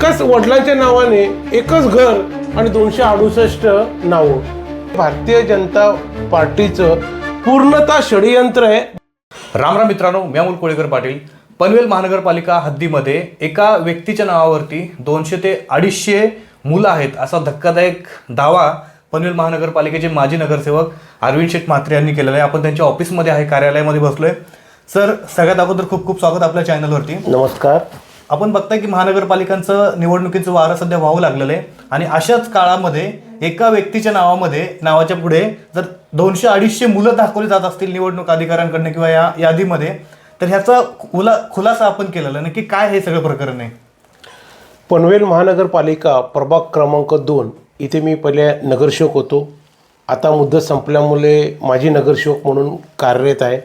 एकाच वडिलांच्या नावाने एकच घर आणि दोनशे अडुसष्ट नावं. भारतीय जनता पार्टीचं पूर्णतः षडयंत्र आहे. राम राम मित्रांनो मी अमोल कोळेकर पाटील. पनवेल महानगरपालिका हद्दीमध्ये एका व्यक्तीच्या नावावरती दोनशे ते अडीचशे मुलं आहेत असा धक्कादायक दावा पनवेल महानगरपालिकेचे माजी नगरसेवक अरविंद शेठ म्हात्रे यांनी केलेला आहे. आपण त्यांच्या ऑफिसमध्ये आहे कार्यालयामध्ये बसलोय. सर सगळ्यात अगोदर खूप खूप स्वागत आपल्या चॅनलवरती नमस्कार. आपण बघताय की महानगरपालिकांचं निवडणुकीचं वारं सध्या व्हावं लागलेलं आहे. आणि अशाच काळामध्ये एका व्यक्तीच्या नावामध्ये नावाच्या पुढे जर दोनशे अडीचशे मुलं दाखवली जात असतील निवडणूक अधिकाऱ्यांकडनं किंवा या यादीमध्ये तर ह्याचा खुला खुलासा आपण केलेला नक्की काय हे सगळं प्रकरण आहे? पनवेल महानगरपालिका प्रभाग क्रमांक दोन इथे मी पहिले नगरसेवक होतो. आता मुद्दत संपल्यामुळे माझी नगरसेवक म्हणून कार्यरत आहे.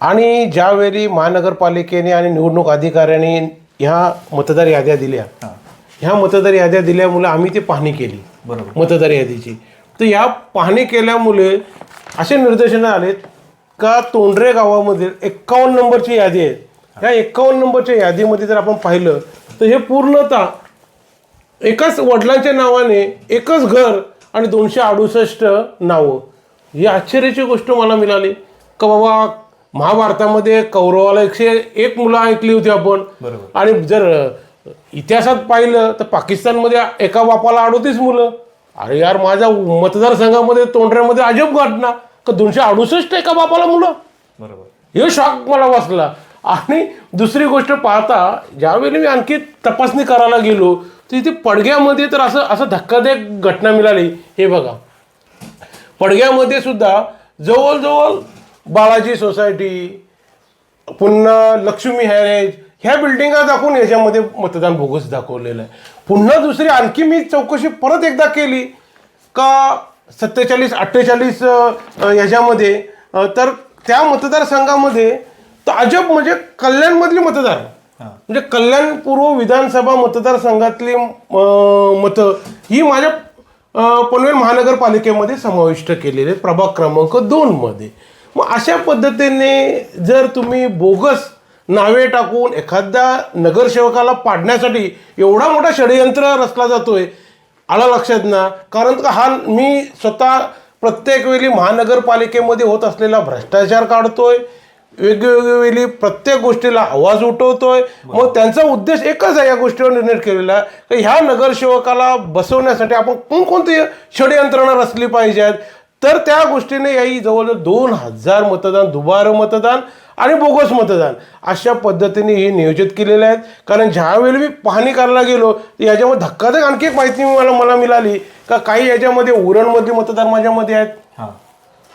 आणि ज्यावेळी महानगरपालिकेने आणि निवडणूक अधिकाऱ्यांनी ह्या मतदार याद्या दिल्या. ह्या मतदार याद्या दिल्यामुळे आम्ही ती पाहणी केली. बरोबर. मतदार यादीची. तर ह्या पाहणी केल्यामुळे असे निर्देशन आलेत का तोंडरे गावामध्ये एक्कावन्न नंबरची यादी आहे. ह्या एक्कावन्न नंबरच्या यादीमध्ये जर आपण पाहिलं तर हे पूर्णतः एकाच वडिलांच्या नावाने एकच घर आणि दोनशे अडुसष्ट नावं. ही आश्चर्याची गोष्ट मला मिळाली. का बाबा महाभारतामध्ये कौरवाला एकशे एक मुलं ऐकली होती आपण. बरोबर. आणि जर इतिहासात पाहिलं तर पाकिस्तानमध्ये एका बापाला अडोतीस मुलं. अरे यार माझ्या मतदारसंघामध्ये तोंडऱ्यामध्ये अजब घटना. का दोनशे अडुसष्ट एका बापाला मुलं? बरोबर. हे शॉक मला बसला. आणि दुसरी गोष्ट पाहता ज्यावेळी मी आणखी तपासणी करायला गेलो तर इथे पडग्यामध्ये तर असं असं धक्कादायक घटना मिळाली. हे बघा. पडग्यामध्ये सुद्धा जवळजवळ बाळाजी सोसायटी पुन्हा लक्ष्मी हॅरेज ह्या बिल्डिंगा दाखवून याच्यामध्ये मतदान बोगस दाखवलेलं आहे. पुन्हा दुसरी आणखी मी चौकशी परत एकदा केली का सत्तेचाळीस अठ्ठेचाळीस ह्याच्यामध्ये तर त्या मतदारसंघामध्ये तर अजब म्हणजे कल्याणमधली मतदार. म्हणजे कल्याण पूर्व विधानसभा मतदारसंघातली मतं ही माझ्या पनवेल महानगरपालिकेमध्ये समाविष्ट केलेले प्रभाग क्रमांक दोनमध्ये. मग अशा पद्धतीने जर तुम्ही बोगस नावे टाकून एखाद्या नगरसेवकाला पाडण्यासाठी एवढा मोठा षडयंत्र रचला जातोय आला लक्षात ना? कारण का हा मी स्वतः प्रत्येक वेळी महानगरपालिकेमध्ये होत असलेला भ्रष्टाचार काढतोय वेगवेगळ्या वेळी प्रत्येक गोष्टीला आवाज उठवतोय. मग त्यांचा उद्देश एकच आहे या गोष्टीवर निर्णय केलेला की ह्या नगरसेवकाला बसवण्यासाठी आपण कोणकोणती षडयंत्रणा रचली पाहिजेत? तर त्या गोष्टीने याही जवळजवळ दोन हजार मतदान दुबार मतदान आणि बोगस मतदान अशा पद्धतीने हे नियोजित केलेले आहेत. कारण ज्यावेळी मी पाहणी करायला गेलो तर याच्यामध्ये धक्कादायक आणखी एक माहिती मला मला मिळाली का काही याच्यामध्ये उरणमधले मतदार माझ्यामध्ये आहेत. हां.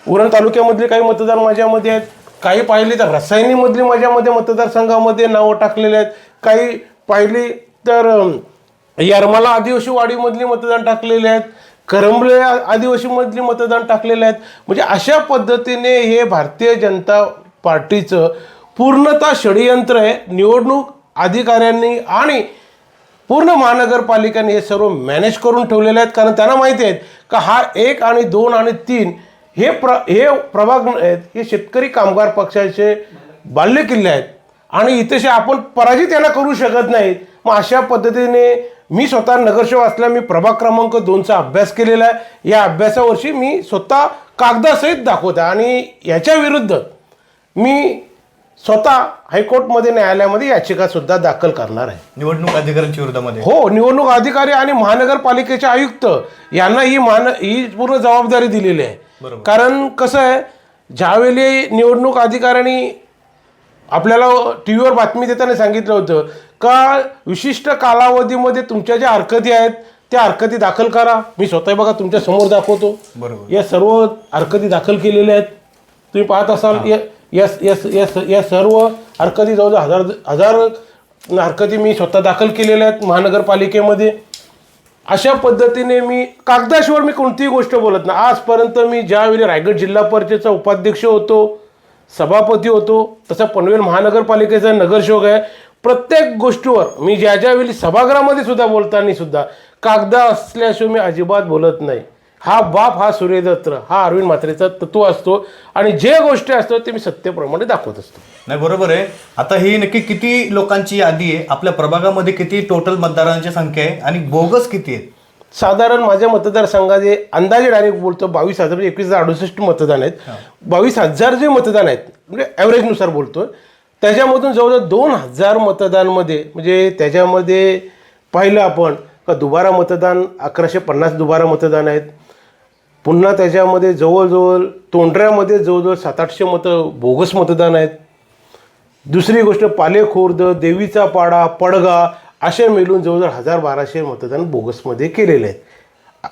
उरण तालुक्यामधले काही मतदार माझ्यामध्ये आहेत. काही पाहिली तर रसायनीमधली माझ्यामध्ये मतदारसंघामध्ये नावं टाकलेले आहेत. काही पाहिली तर येरमाला आदिवासी वाडीमधली मतदान टाकलेले आहेत. करंबळे आदिवासीमधली मतदान टाकलेले आहेत. म्हणजे अशा पद्धतीने हे भारतीय जनता पार्टीचं पूर्णतः षडयंत्र आहे. निवडणूक अधिकाऱ्यांनी आणि पूर्ण महानगरपालिकांनी हे सर्व मॅनेज करून ठेवलेले आहेत. कारण त्यांना माहिती आहेत का हा एक आणि दोन आणि तीन हे प्र हे प्रभाग आहेत. हे शेतकरी कामगार पक्षाचे बाल्यकिल्ले आहेत. आणि इथेशे आपण पराजित यांना करू शकत नाहीत. मग अशा पद्धतीने मी स्वतः नगरसेवक असल्या मी प्रभाग क्रमांक दोनचा अभ्यास केलेला आहे. या अभ्यासावर्षी मी स्वतः कागदासहित दाखवत आहे. आणि याच्या विरुद्ध मी स्वतः हायकोर्टमध्ये न्यायालयामध्ये याचिका सुद्धा दाखल करणार आहे. निवडणूक अधिकाऱ्यांच्या विरोधामध्ये? हो निवडणूक अधिकारी आणि महानगरपालिकेचे आयुक्त यांना ही मान ही पूर्ण जबाबदारी दिलेली आहे. कारण कसं आहे ज्यावेळी निवडणूक अधिकाऱ्यांनी आपल्याला टी व्हीवर बातमी देताना सांगितलं होतं का विशिष्ट कालावधीमध्ये तुमच्या ज्या हरकती आहेत त्या हरकती दाखल करा. मी स्वतः बघा तुमच्यासमोर दाखवतो. बरोबर. या सर्व हरकती दाखल केलेल्या आहेत. तुम्ही पाहत असाल या या या- या- या सर्व हरकती जवळजवळ हजार हजार हरकती मी स्वतः दाखल केलेल्या आहेत महानगरपालिकेमध्ये. अशा पद्धतीने मी कागदाशिवाय मी कोणतीही गोष्ट बोलत नाही. आजपर्यंत मी ज्यावेळी रायगड जिल्हा परिषदेचा उपाध्यक्ष होतो सभापती होतो तसा पनवेल महानगरपालिकेचा नगरसेवक आहे. प्रत्येक गोष्टीवर मी ज्या ज्यावेळी सभागृहामध्ये सुद्धा बोलताना सुद्धा कागदा असल्याशिवाय मी अजिबात बोलत नाही. हा बाप हा सूर्यदत्त हा अरविंद म्हात्रेचा तत्व असतो आणि जे गोष्टी असतात ते मी सत्यप्रमाणे दाखवत असतो. नाही बरोबर आहे. आता ही नक्की किती लोकांची यादी आहे? आपल्या प्रभागामध्ये किती टोटल मतदारांची संख्या आहे? आणि बोगस किती आहेत साधारण माझ्या मतदारसंघाचे अंदाजे डायरेक्ट बोलतो बावीस हजार म्हणजे एकवीस हजार अडुसष्ट मतदान आहेत. बावीस हजार जे मतदान आहेत म्हणजे ॲव्हरेजनुसार बोलतो त्याच्यामधून जवळजवळ दोन हजार मतदानमध्ये म्हणजे त्याच्यामध्ये पाहिलं आपण का दुबारा मतदान अकराशे पन्नास दुबारा मतदान आहेत. पुन्हा त्याच्यामध्ये जवळजवळ तोंडऱ्यामध्ये जवळजवळ सात आठशे मतं बोगस मतदान आहेत. दुसरी गोष्ट पालेखुर्द देवीचा पाडा पडगा असे मिळून जवळजवळ हजार बाराशे मतदान बोगसमध्ये केलेले आहेत.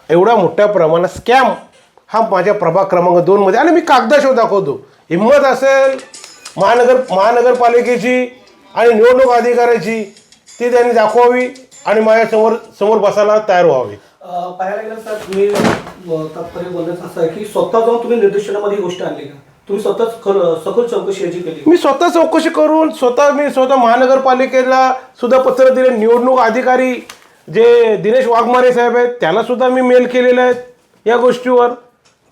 एवढ्या मोठ्या प्रमाणात स्कॅम हा माझ्या प्रभाग क्रमांक दोनमध्ये आणि मी कागदाशिवाय दाखवतो. हिंमत असेल महानगर महानगरपालिकेची आणि निवडणूक अधिकाऱ्याची ती त्यांनी दाखवावी आणि माझ्यासमोर समोर बसायला तयार व्हावे. पाहायला गेलं सर तुम्ही तात्पर्य असं आहे की स्वतः जाऊन तुम्ही निर्देशनामध्ये ही गोष्ट आणली का? तुम्ही स्वतःच सखोल चौकशी याची केली मी स्वतः चौकशी करून स्वतः मी स्वतः महानगरपालिकेला सुद्धा पत्र दिले. निवडणूक अधिकारी जे दिनेश वाघमारे साहेब आहेत त्यांना सुद्धा मी मेल केलेले आहेत या गोष्टीवर.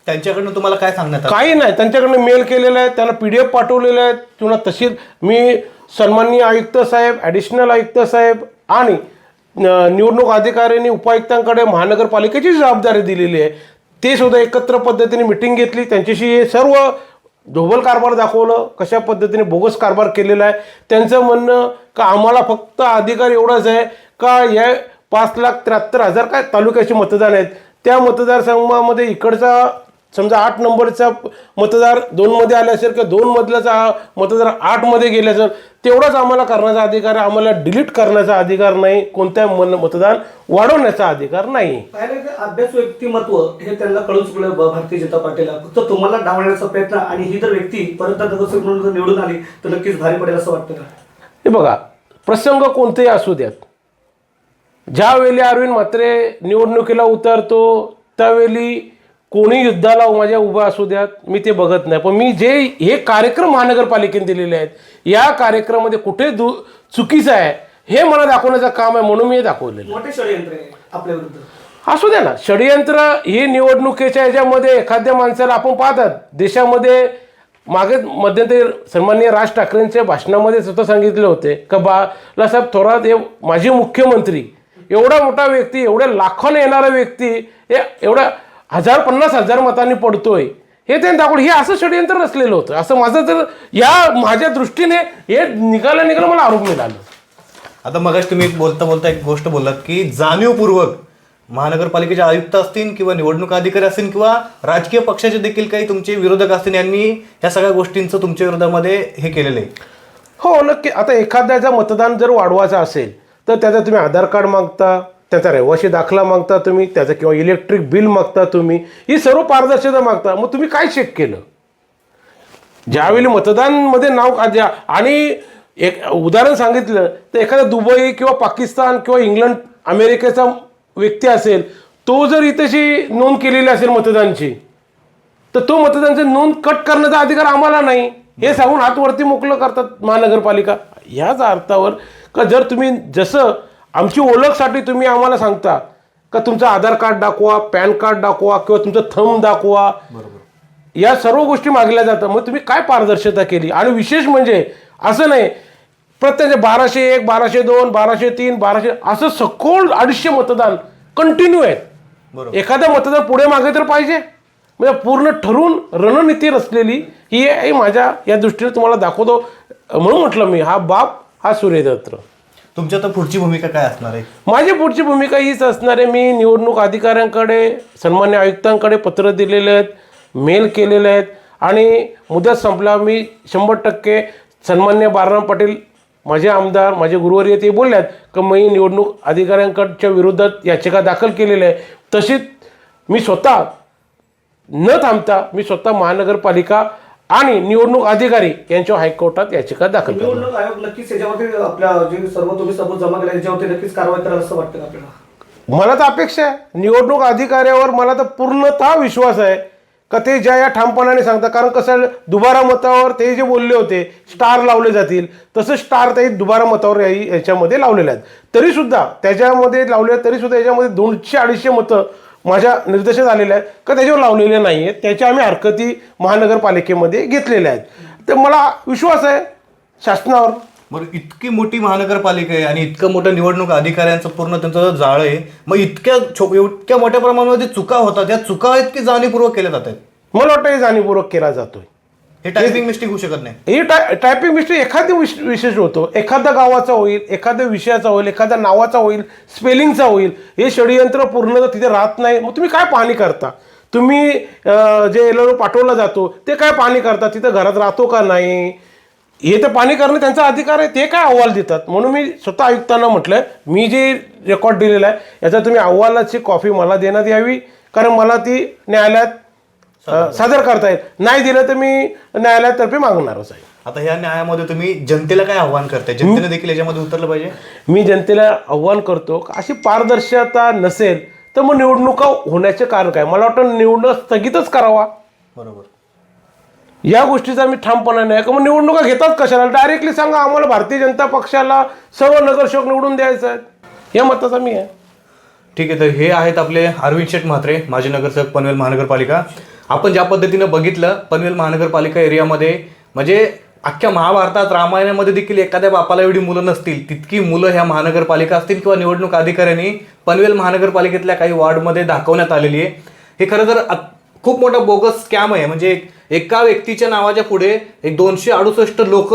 त्यांच्याकडनं तुम्हाला काय सांगण्यात आलं? काही नाही त्यांच्याकडनं मेल केलेला आहे त्यांना पी डी एफ पाठवलेले आहेत. किंवा तशी मी सन्माननीय आयुक्त साहेब ॲडिशनल आयुक्त साहेब आणि अं, निवडणूक अधिकाऱ्यांनी उपायुक्तांकडे महानगरपालिकेची जबाबदारी दिलेली आहे. ते सुद्धा एकत्र पद्धतीने मिटिंग घेतली. त्यांच्याशी हे सर्व ढोबल कारभार दाखवलं कशा पद्धतीने बोगस कारभार केलेला आहे. त्यांचं म्हणणं का आम्हाला फक्त अधिकार एवढाच आहे का या पाच लाख त्र्याहत्तर हजार काय तालुक्याचे मतदान आहेत. त्या मतदारसंघामध्ये इकडचा समजा आठ नंबरचा मतदार दोनमध्ये आले असेल किंवा दोन मधल्याचा मतदार आठमध्ये गेले असेल तेवढाच आम्हाला करण्याचा अधिकार आहे. आम्हाला डिलीट करण्याचा अधिकार नाही. कोणत्या मतदान वाढवण्याचा अधिकार नाही. अभ्यास व्यक्तिमत्व हे त्यांना कळून चुकलं भारतीय जनता पार्टीला. फक्त तुम्हाला डावण्याचा प्रयत्न आणि ही जर व्यक्ती परत नगरसेवक म्हणून जर निवडून आली तर नक्कीच भारी पडेल असं वाटतं का? हे बघा प्रसंग कोणतेही असू द्यात. ज्यावेळी अरविंद म्हात्रे निवडणुकीला उतरतो त्यावेळी कोणी युद्धाला माझ्या उभा असू द्यात मी ते बघत नाही. पण मी जे हे कार्यक्रम महानगरपालिकेने दिलेले आहेत या कार्यक्रमामध्ये कुठे दु चुकीचं आहे हे मला दाखवण्याचं काम आहे म्हणून मी हे दाखवलेलं मोठे षडयंत्र आहे. असू द्या ना षडयंत्र ही निवडणुकीच्या याच्यामध्ये एखाद्या माणसाला आपण पाहतात. देशामध्ये मागे मध्यंतरी सन्माननीय राज ठाकरेंच्या भाषणामध्ये सुद्धा सांगितले होते का बाळासाहेब थोरात हे माजी मुख्यमंत्री एवढा मोठा व्यक्ती एवढ्या लाखोने येणारा व्यक्ती हे एवढ्या हजार पन्नास हजार मतांनी पडतोय. हे त्यांनी दाखवलं हे असं षडयंत्र नसलेलं होतं. असं माझं तर या माझ्या दृष्टीने हे निघालं निघालं मला आरोप मिळालं. आता मग तुम्ही एक बोलता बोलता एक गोष्ट बोललात की जाणीवपूर्वक महानगरपालिकेचे आयुक्त असतील किंवा निवडणूक अधिकारी असतील किंवा राजकीय पक्षाचे देखील काही तुमचे विरोधक असतील यांनी या सगळ्या गोष्टींचं तुमच्या विरोधामध्ये हे केलेलं आहे. हो नक्की. आता एखाद्याचं मतदान जर वाढवायचं असेल तर त्याचा तुम्ही आधार कार्ड मागता त्याचा रहिवाशी दाखला मागता तुम्ही त्याचं किंवा इलेक्ट्रिक बिल मागता तुम्ही ही सर्व पारदर्शकता मागता. मग तुम्ही काय चेक केलं? ज्यावेळी मतदानमध्ये नाव द्या आणि एक उदाहरण सांगितलं तर एखादा दुबई किंवा पाकिस्तान किंवा इंग्लंड अमेरिकेचा व्यक्ती असेल तो जर इथेशी नोंद केलेली असेल मतदानची तर तो मतदानची नोंद कट करण्याचा अधिकार आम्हाला नाही. हे सांगून हातवरती मोकलं मोकळं करतात महानगरपालिका. ह्याच अर्थावर का जर तुम्ही जसं आमची ओळखसाठी तुम्ही आम्हाला सांगता का तुमचं आधार कार्ड दाखवा पॅन कार्ड दाखवा किंवा तुमचं थंब दाखवा? या सर्व गोष्टी मागल्या जातात. मग तुम्ही काय पारदर्शकता केली? आणि विशेष म्हणजे असं नाही प्रत्येक बाराशे एक बाराशे दोन बाराशे तीन बाराशे असं सखोल अडीचशे मतदान कंटिन्यू आहेत. बरोबर. एखादं मतदान पुढे मागे तर पाहिजे. म्हणजे पूर्ण ठरून रणनीती रचलेली ही माझ्या या दृष्टीने तुम्हाला दाखवतो. म्हणून म्हटलं मी हा बाप हा सूर्यदत्त. तुमची आता पुढची भूमिका काय असणार आहे? माझी पुढची भूमिका हीच असणार आहे. मी निवडणूक अधिकाऱ्यांकडे सन्मान्य आयुक्तांकडे पत्र दिलेले आहेत मेल केलेले आहेत आणि मुदत संपला. मी शंभर टक्के सन्मान्य बाळाराम पाटील माझे आमदार माझे गुरुवर्य ते बोलल्यात की मी निवडणूक अधिकाऱ्यांकडच्या विरोधात याचिका दाखल केलेली आहे. तशीच मी स्वतः न थांबता मी स्वतः महानगरपालिका आणि निवडणूक अधिकारी यांच्यावर हायकोर्टात याचिका दाखल निवडणूक आयोग नक्कीच याच्यावरती आपल्या जे सर्व तुम्ही सबूत जमा केले याच्यावरती नक्कीच कारवाई करायला असं वाटतं का आपल्याला? मला तर अपेक्षा आहे. निवडणूक अधिकाऱ्यावर मला तर पूर्णतः विश्वास आहे का ते ज्या या ठामपणाने सांगतात. कारण कसं दुबारा मतावर ते जे बोलले होते स्टार लावले जातील तसं स्टार ते दुबारा मतावर याही याच्यामध्ये लावलेले आहेत. तरी सुद्धा त्याच्यामध्ये लावले तरी सुद्धा याच्यामध्ये दोनशे अडीचशे मतं माझ्या निर्देशात आलेल्या आहेत. का त्याच्यावर लावलेले नाही आहेत त्याच्या आम्ही हरकती महानगरपालिकेमध्ये घेतलेल्या आहेत. तर मला विश्वास आहे शासनावर. बरं इतकी मोठी महानगरपालिका आहे आणि इतकं मोठं निवडणूक अधिकाऱ्यांचं पूर्ण त्यांचं जाळं आहे. मग इतक्या छो इतक्या मोठ्या प्रमाणामध्ये चुका होतात. या चुका आहेत की जाणीवपूर्वक केल्या जात आहेत? मला वाटतं हे जाणीवपूर्वक केला जातोय. हे टायपिंग मिस्टेक होऊ शकत नाही. हे टाय टायपिंग मिस्टेक एखादी विश विशेष होतो. एखाद्या गावाचा होईल एखाद्या विषयाचा होईल एखाद्या नावाचा होईल स्पेलिंगचा होईल. हे षडयंत्र पूर्ण तिथे राहत नाही मग तुम्ही काय पाहणी करता? तुम्ही अं, जे एल पाठवला जातो ते काय पाहणी करता? तिथं घरात राहतो का नाही? हे तर पाणी करणं त्यांचा अधिकार आहे ते काय अहवाल देतात? म्हणून मी स्वतः आयुक्तांना म्हटलं मी जे रेकॉर्ड दिलेला आहे याचा तुम्ही अहवालाची कॉफी मला देण्यात यावी कारण मला ती न्यायालयात अं, सादर करता येईल. नाही दिलं तर मी न्यायालयातर्फे मागणारच आहे. आता ह्या न्यायामध्ये तुम्ही जनतेला काय आव्हान करताय? जनतेने देखील याच्यामध्ये उतरलं पाहिजे? मी जनतेला आव्हान करतो का अशी पारदर्शकता नसेल तर मग निवडणुका होण्याचे कारण काय? मला वाटतं निवडणूक स्थगितच करावा. बरोबर. या गोष्टीचा मी ठामपणा नाही. का मग निवडणुका घेतात कशाला? डायरेक्टली सांगा आम्हाला भारतीय जनता पक्षाला सर्व नगरसेवक निवडून द्यायचं आहेत या मताचा मी आहे. ठीक आहे तर हे आहेत आपले अरविंद शेठ म्हात्रे माजी नगरसेवक पनवेल महानगरपालिका. आपण ज्या पद्धतीनं बघितलं पनवेल महानगरपालिका एरियामध्ये म्हणजे अख्ख्या महाभारतात रामायणामध्ये देखील एखाद्या बापाला एवढी मुलं नसतील तितकी मुलं ह्या महानगरपालिका असतील किंवा निवडणूक अधिकाऱ्यांनी पनवेल महानगरपालिकेतल्या काही वॉर्डमध्ये दाखवण्यात आलेली आहे. हे खरं तर खूप मोठा बोगस स्कॅम आहे. म्हणजे एक- एका व्यक्तीच्या नावाच्या पुढे एक दोनशे अडुसष्ट लोक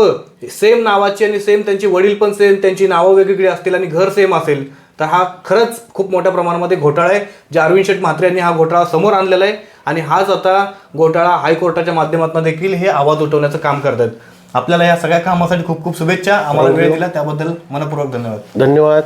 सेम नावाची आणि सेम त्यांचे वडील पण सेम त्यांची नावं वेगवेगळी असतील आणि घर सेम असेल तर हा खरंच खूप मोठ्या प्रमाणामध्ये घोटाळा आहे. जे अरविंद शेठ म्हात्रे यांनी हा घोटाळा समोर आणलेला आहे आणि हाच आता घोटाळा हायकोर्टाच्या माध्यमातून देखील हे आवाज उठवण्याचं काम करतात आपल्याला या सगळ्या कामासाठी खूप खूप शुभेच्छा. आम्हाला वेळ दिला त्याबद्दल मनपूर्वक धन्यवाद. धन्यवाद.